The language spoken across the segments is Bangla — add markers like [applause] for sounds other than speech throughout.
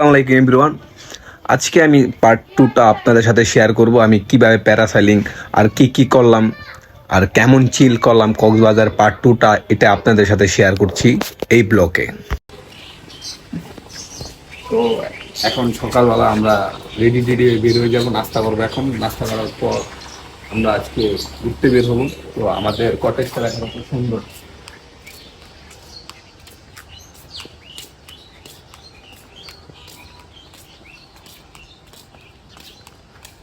আসসালামাইকুম এভরিওয়ান আজকে আমি পার্ট টুটা আপনাদের সাথে শেয়ার করব। আমি কীভাবে প্যারাসাইলিং আর কি কি করলাম আর কেমন চিল করলাম কক্সবাজার পার্ট টুটা এটা আপনাদের সাথে শেয়ার করছি এই ব্লকে তো এখন সকালবেলা আমরা রেডি টেডি বের হয়ে যাব, নাস্তা করব এখন। নাস্তা করার পর আমরা আজকে ঘুরতে বের হব। তো আমাদের কটেজটা এখন খুব সুন্দর।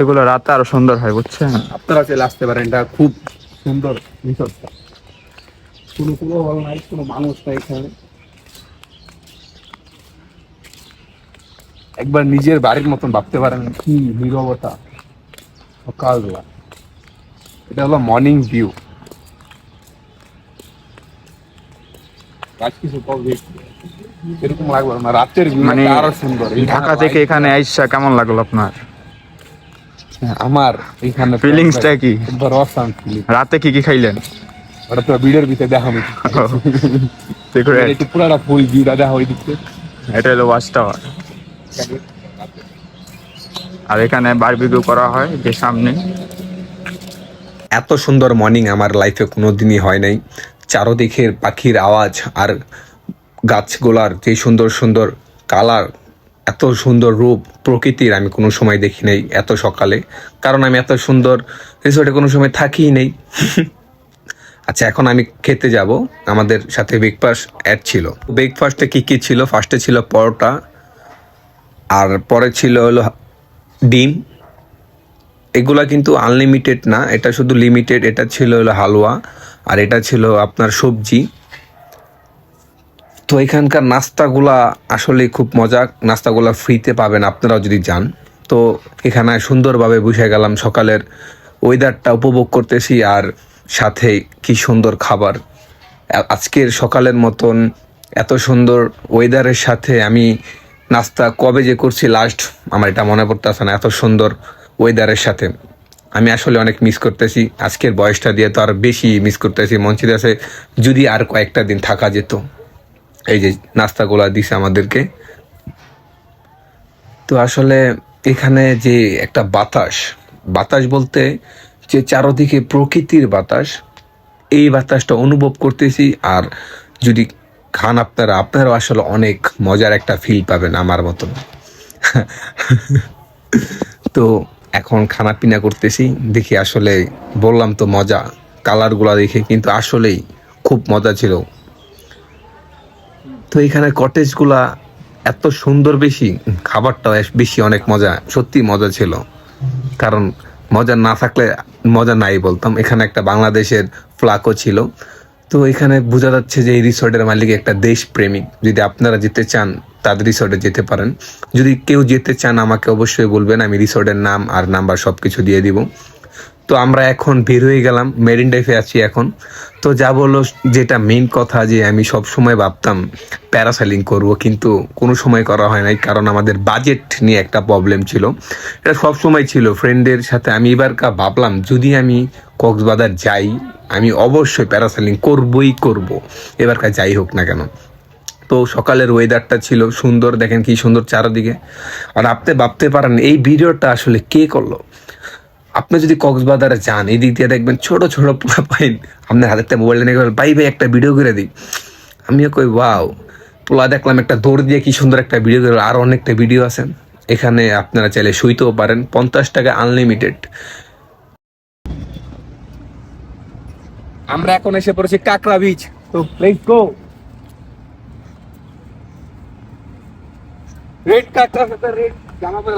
এগুলো রাতে আরও সুন্দর হয় বুঝছেন? আপনারা চলে আসতে পারেন এটা খুব সুন্দর রিসোর্টটা। কোনো কোনো হল নাই কোনো মানুষ নাই এখানে। একবার নিজের বাড়ির মতন ভাবতে পারেন কি নীরবতা সকালবেলা। এটা হলো মর্নিং ভিউ কিছু এরকম লাগবে না রাতের ভিউ মানে আরও সুন্দর। ঢাকা থেকে এখানে আইসা কেমন লাগল আপনার? আমার এখানে ফিলিংসটা কি? একবার অসাম ফিলিং রাতে কি কি খাইলেন? ওটা তো ভিডিওর ভিতরে দেখা একটু পুরাটা ফুল ভিউটা দেখা ওই দিকে এটা হলো ওয়াচ টাওয়ার আর এখানে বারবিকিউ করা হয় যে সামনে। এত সুন্দর মর্নিং আমার লাইফে কোনো দিনই হয় নাই। চারোদিকের পাখির আওয়াজ আর গাছগুলার যে সুন্দর সুন্দর কালার এত সুন্দর রূপ প্রকৃতির আমি কোনো সময় দেখি নাই এত সকালে। কারণ আমি এত সুন্দর রিসোর্টে কোনো সময় থাকিই নেই। আচ্ছা এখন আমি খেতে যাব। আমাদের সাথে ব্রেকফাস্ট অ্যাড ছিল। ব্রেকফাস্টে কী কী ছিল? ফার্স্টে ছিল পরোটা, আর পরে ছিল হলো ডিম। এগুলা কিন্তু আনলিমিটেড না, এটা শুধু লিমিটেড এটা ছিল হলো হালুয়া, আর এটা ছিল আপনার সবজি। তো এখানকার নাস্তাগুলা আসলে খুব মজা। নাস্তাগুলা ফ্রিতে পাবেন, আপনারাও যদি যান। তো এখানে সুন্দরভাবে বসে গেলাম সকালের ওয়েদারটা উপভোগ করতেছি আর সাথে কি সুন্দর খাবার। আজকের সকালের মতন এত সুন্দর ওয়েদারের সাথে আমি নাস্তা কবে যে করছি লাস্ট আমার এটা মনে পড়তে পড়তেছে না, এত সুন্দর ওয়েদারের সাথে। আমি আসলে অনেক মিস করতেছি, আজকের বয়সটা দিয়ে তো আর বেশি মিস করতেছি, মন আছে যদি আর কয়েকটা দিন থাকা যেত। এই যে নাস্তাগুলা দিছে আমাদেরকে। তো আসলে এখানে যে একটা বাতাস বাতাস বলতে যে চারদিকে প্রকৃতির বাতাস, এই বাতাসটা অনুভব করতেছি। আর যদি খান আপনারা, আপনারাও আসলে অনেক মজার একটা ফিল পাবেন আমার মতন। তো এখন খানা পিনা করতেছি, দেখি আসলে বললাম তো মজা কালারগুলো দেখে, কিন্তু আসলেই খুব মজা ছিল। তো এখানে কটেজগুলা এত সুন্দর বেশি, খাবারটাও বেশি অনেক মজা, সত্যি মজা ছিল। কারণ মজা না থাকলে মজা নাই বলতাম। এখানে একটা বাংলাদেশের ফ্লাকও ছিল। তো এখানে বোঝা যাচ্ছে যে এই রিসোর্টের মালিক একটা দেশ প্রেমিক যদি আপনারা যেতে চান, তাদের রিসোর্টে যেতে পারেন। যদি কেউ যেতে চান, আমাকে অবশ্যই বলবেন, আমি রিসোর্টের নাম আর নাম্বার সব কিছু দিয়ে দিব। তো আমরা এখন বের হয়ে গেলাম মেরিন ড্রাইভে আছি এখন। তো যা বলল যেটা মেইন কথা যে আমি সব সময় ভাবতাম প্যারাসাইলিং করব, কিন্তু কোনো সময় করা হয় নাই, কারণ আমাদের বাজেট নিয়ে একটা প্রবলেম ছিল। এটা সব সময় ছিল ফ্রেন্ডের সাথে আমি এবার কা ভাবলাম, যদি আমি কক্সবাজার যাই, আমি অবশ্যই প্যারাসাইলিং করবই করব। এবার কা যাই হোক না কেন। তো সকালের ওয়েদারটা ছিল সুন্দর, দেখেন কি সুন্দর চারদিকে। আর আপনি ভাবতে পারেন, এই ভিডিওটা আসলে কে করল? আপনি যদি কক্সবাজারে যান এই দিক দিয়ে দেখবেন ছোট ছোট পোলা পাইন আপনার হাতে একটা মোবাইল নিয়ে গেলেন, ভাই ভাই একটা ভিডিও করে দিই। আমিও কই ওয়াও। পোলা দেখলাম একটা দৌড় দিয়ে কি সুন্দর একটা ভিডিও করে আরও অনেকটা ভিডিও আছে। এখানে আপনারা চাইলে শুইতেও পারেন। পঞ্চাশ টাকা আনলিমিটেড আমরা এখন এসে পড়েছি কাকড়া বিচ তো লেটস গো রেড কাকড়া রেড জামা পরে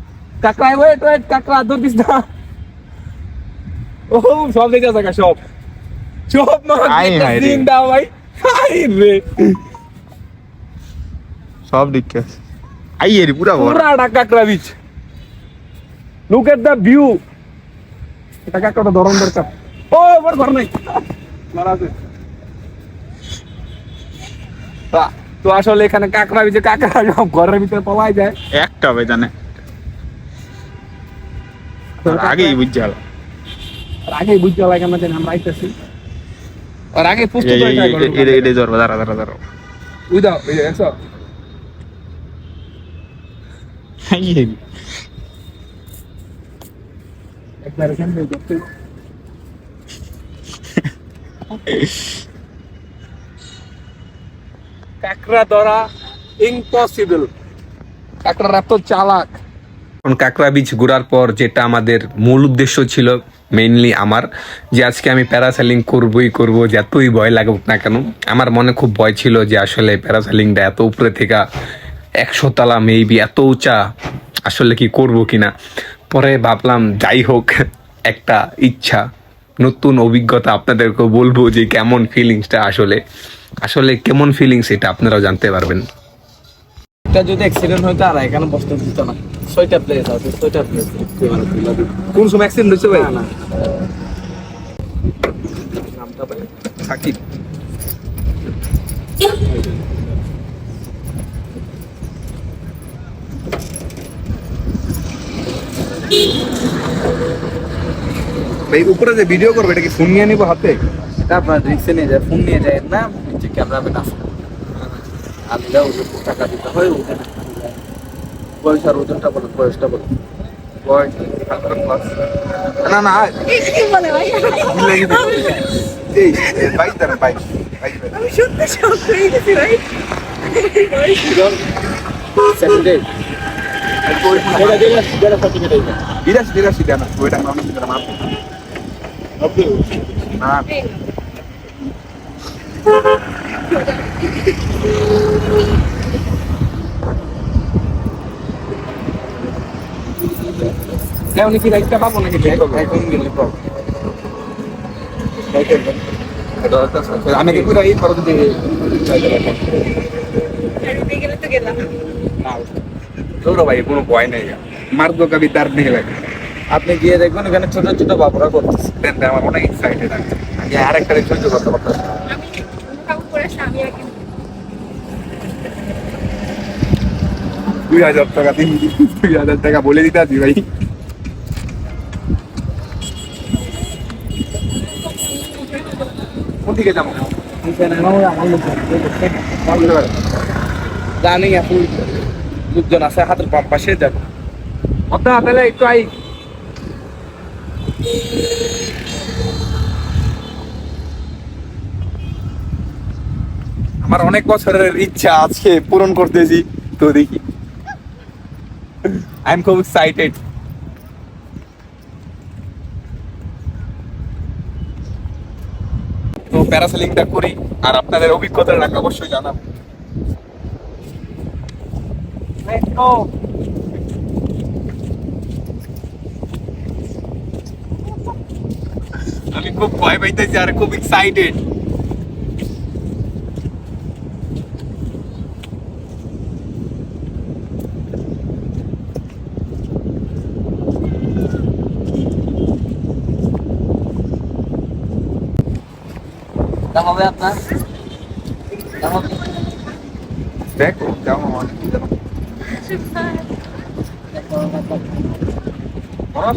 কাকড়া ওয়েট ওয়েট কাকড়া ধরতিস না। ও সব দেখে থাকা সব। সব মাছ হাই একটা হাই রে। দিন দাও ভাই। হাই রে। সব আছে। আই এর পুরা লুক এট দ্য ভিউ এটা কাকড়াটা ধরন দরকার। ও বড় ধর নাই। মারা আছে। তো আসলে এখানে কাকড়া বিচে কাকড়া সব ঘরের ভিতরে পলাই যায়। একটা হবে জানে আর আগেই বুঝতে হলো আর আগেই বুঝতে লাগে আমাদের আমরা আইতেছি। আর আগে প্রস্তুত এটা এটা ধরবো দাঁড়া দাঁড়া দাঁড়া। উইদাও এর একবারে কেমনে করতে কাকড়া ধরা ইম্পসিবল কাকড়ার এত চালাক। কাকড়া বীজ ঘোরার পর যেটা আমাদের মূল উদ্দেশ্য ছিল মেইনলি আমার, যে আজকে আমি প্যারাসেলিং করবই করব, যতই ভয় লাগুক না কেন। আমার মনে খুব ভয় ছিল যে আসলে প্যারাসেলিংটা এত উপরে থেকে একশো তালা মেবি এত উঁচা, আসলে কি করব কিনা। পরে ভাবলাম, যাই হোক, একটা ইচ্ছা, নতুন অভিজ্ঞতা আপনাদেরকে বলব যে কেমন ফিলিংসটা আসলে। আসলে কেমন ফিলিংস এটা আপনারাও জানতে পারবেন। এটা যদি অ্যাক্সিডেন্ট হইতো আর এখানে বসতে দিত না। ছয়টা প্লেস আছে ছয়টা প্লেস কোন সময় অ্যাক্সিডেন্ট হয়েছে ভাই? না নামটা ভাই সাকিব। ভাই উপরে যে ভিডিও করবে এটা কি ফোন নিয়ে নিবো হাতে? এটা আপনার রিক্সে নিয়ে যায় ফোন নিয়ে যায় না নিচে ক্যামেরাম্যান দিলে ওদের টাকা দিতে হয় ওদের বয়স আর ওজনটা বলো বয়সটা বলো। না না বাইক দাঁড়া বাইক আমি শুনতে শখ হয়ে গেছি ভাই। সেকেন্ডে বিরাশি বিরাশি দেন ওইটা না। কেমন কি রাইটটা পাবো নাকি এখন গেলে পাবো আমি কি করে এই পরে যদি দৌড়ো ভাই কোনো ভয় নেই। মার দো কবি দার নেই লাগে আপনি গিয়ে দেখবেন এখানে ছোট ছোট বাবুরা করতেছে। আমার অনেক এক্সাইটেড আছে। আমি আরেকটা সহ্য করতে পারতাম। না। আমি কাপড় পরে আসছি, আমি আগে দুই হাজার টাকা দিন দুই হাজার টাকা বলে দিতে আছি ভাই। কোন দিকে যাব? জানি এখন লোকজন আছে, হাতের পাশে যাব। অর্থাৎ তাহলে একটু আই। আমার অনেক বছরের ইচ্ছা আজকে পূরণ করতেছি, তো দেখি। আই এম খুব এক্সাইটেড প্যারাসেলিংটা করি আর আপনাদের অভিজ্ঞতাটা অবশ্যই জানাব। আমি খুব ভয় পাইতেছি আর খুব এক্সাইটেড দাম হবে আপনার? দাম হবে? দেখো কেমন অনেক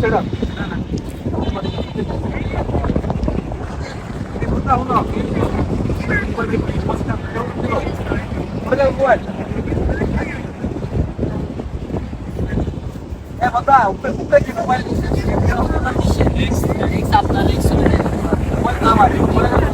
সেটা que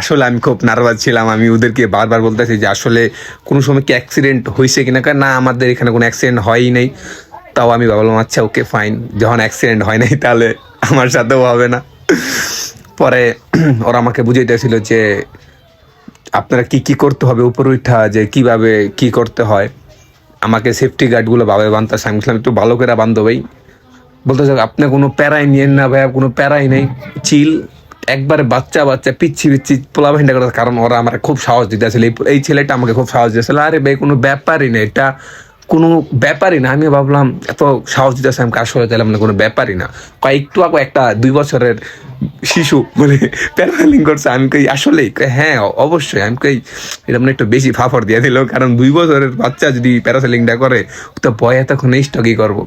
আসলে আমি খুব নার্ভাস ছিলাম। আমি ওদেরকে বারবার বলতেছি যে আসলে কোনো সময় কি অ্যাক্সিডেন্ট হয়েছে কিনা? কারণ না, আমাদের এখানে কোনো অ্যাক্সিডেন্ট হয়ই নাই। তাও আমি ভাবলাম আচ্ছা ওকে ফাইন যখন অ্যাক্সিডেন্ট হয় নাই, তাহলে আমার সাথেও হবে না। পরে [clears throat] ওরা আমাকে বুঝাইতেছিল যে আপনারা কি কি করতে হবে উপরে উঠা, যে কীভাবে কি করতে হয়। আমাকে সেফটি গার্ডগুলো ভাবে বানতেছে। আমি বললাম, একটু ভালো করে বান্ধব ভাই। বলতে আপনি কোনো প্যারাই নিয়েন না ভাইয়া, কোনো প্যারাই নেই। চিল একবারে বাচ্চা বাচ্চা পিচ্ছি পিচ্ছি পোলা ভাইন্ডা করে কারণ ওরা আমার খুব সাহস দিতেছিল। এই ছেলেটা আমাকে খুব সাহস দিয়েছিল আরে ভাই কোনো ব্যাপারই না এটা কোনো ব্যাপারই না। আমি ভাবলাম এত সাহস দিতেছে আমি আসলে চাইলাম না কোনো ব্যাপারই না। কয়েকটু আগে একটা দুই বছরের শিশু মানে প্যারালিং করছে। আমি কই আসলেই কই, হ্যাঁ অবশ্যই। আমি কই এটা মানে একটু বেশি ফাফর দিয়ে দিল কারণ দুই বছরের বাচ্চা যদি প্যারাসেলিংটা করে তো ভয় তখন এই স্টকই করব।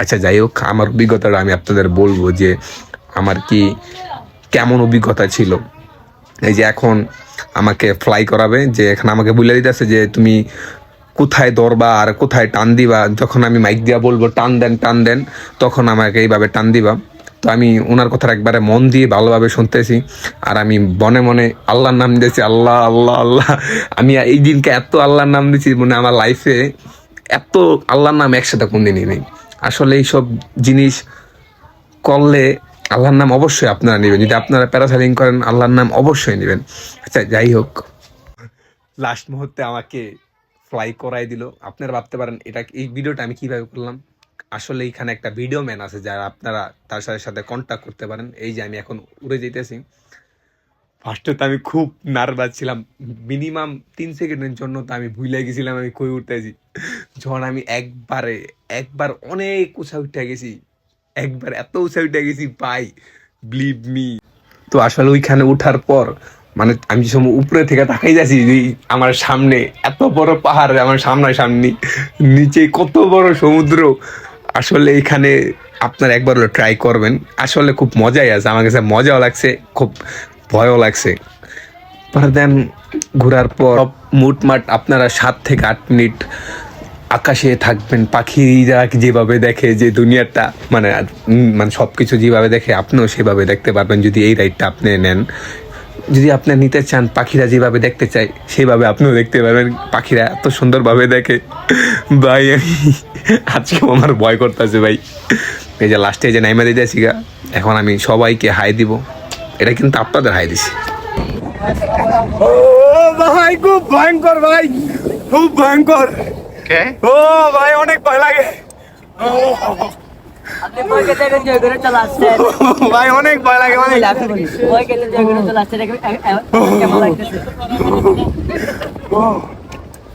আচ্ছা যাই হোক আমার অভিজ্ঞতাটা আমি আপনাদের বলব যে আমার কি কেমন অভিজ্ঞতা ছিল? এই যে এখন আমাকে ফ্লাই করাবে, যে এখন আমাকে বলে দিতেছে যে তুমি কোথায় ধরবা আর কোথায় টান দিবা, যখন আমি মাইক দিয়া বলব, টান দেন টান দেন, তখন আমাকে এইভাবে টান দিবা। তো আমি ওনার কথা একবারে মন দিয়ে ভালোভাবে শুনতেছি, আর আমি মনে মনে আল্লাহর নাম দিয়েছি, আল্লাহ আল্লাহ আল্লাহ। আমি এই দিনকে এত আল্লাহর নাম দিয়েছি মানে আমার লাইফে এত আল্লাহর নাম একসাথে কোনদিনই নেই। আসলে এইসব জিনিস করলে আল্লাহর নাম অবশ্যই আপনারা নেবেন। যদি আপনারা প্যারাসাইলিং করেন, আল্লাহর নাম অবশ্যই নেবেন। আচ্ছা যাই হোক। লাস্ট মুহূর্তে আমাকে ফ্লাই করাই দিল। আপনারা ভাবতে পারেন, এটা এই ভিডিওটা আমি কীভাবে করলাম? আসলে এখানে একটা ভিডিও ম্যান আছে, যারা আপনারা তার সাথে সাথে কন্ট্যাক্ট করতে পারেন। এই যে আমি এখন উড়ে যেতেছি ফার্স্টে তো আমি খুব নার্ভাস ছিলাম। মিনিমাম তিন সেকেন্ডের জন্য তো আমি ভুলে গেছিলাম আমি কই উঠতেছি যখন আমি একবারে একবার অনেক উঁচা উঠে গেছি। একবার এত উঁচা গেছি পাই বিলিভ মি তো আসলে ওইখানে উঠার পর মানে আমি যে সময় উপরে থেকে তাকাই যাচ্ছি আমার সামনে এত বড় পাহাড়, আমার সামনে সামনে, নিচে কত বড় সমুদ্র। আসলে এখানে আপনার একবার হলো ট্রাই করবেন। আসলে খুব মজাই আছে, আমার কাছে মজাও লাগছে, খুব ভয়ও লাগছে। পরে দেন ঘোরার পর মুটমাট আপনারা সাত থেকে আট মিনিট আকাশে থাকবেন, পাখিরা যেভাবে দেখে যে দুনিয়াটা মানে মানে সব কিছু যেভাবে দেখে আপনিও সেভাবে দেখতে পারবেন যদি এই রাইডটা আপনি নেন। যদি আপনি নিতে চান, পাখিরা যেভাবে দেখতে চায়, সেভাবে আপনিও দেখতে পারবেন। পাখিরা এত সুন্দরভাবে দেখে। ভাই, আমি আজকে আমার ভয় করতেছে ভাই। এই যে লাস্টে যে নাইমা দিতেছি গা, এখন আমি সবাইকে হাই দিব। এটা কিন্তু আপনাদের হাই দিছি। ভাই, খুব ভয়ঙ্কর ভাই। খুব ভয়ঙ্কর। কে ও ভাই অনেক ভয় লাগে। ভাই অনেক ভয় লাগে লাগতেছে?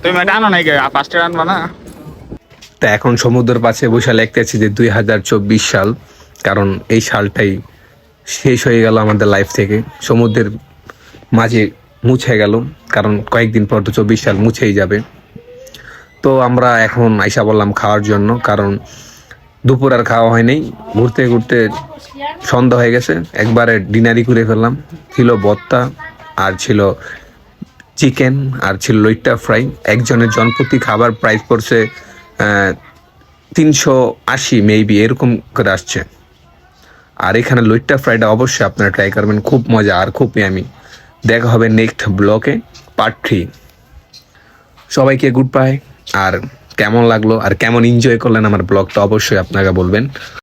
তুমি নাই পাঁচটা আনবা না? তা এখন সমুদ্রের পাশে বসে লিখতেছি যে দুই হাজার চব্বিশ সাল কারণ এই সালটাই শেষ হয়ে গেল আমাদের লাইফ থেকে। সমুদ্রের মাঝে মুছে গেল কারণ কয়েকদিন পর তো চব্বিশ সাল মুছেই যাবে। তো আমরা এখন আইসা বললাম খাওয়ার জন্য, কারণ দুপুর আর খাওয়া হয়নি। ঘুরতে ঘুরতে সন্ধ্যা হয়ে গেছে। একবারে ডিনারই করে ফেললাম। ছিল বত্তা আর ছিল চিকেন আর ছিল লইট্টা ফ্রাই। একজনের জনপ্রতি খাবার প্রাইস পড়ছে তিনশো আশি মেবি এরকম করে আসছে। আর এখানে লইট্টা ফ্রাইটা অবশ্যই আপনারা ট্রাই করবেন। খুব মজা আর খুব আমি। দেখা হবে নেক্সট ব্লকে পার্ট থ্রি সবাইকে গুড বাই আর কেমন লাগল আর কেমন এনজয় করলেন আমার ব্লগটা অবশ্যই আপনাকে বলবেন।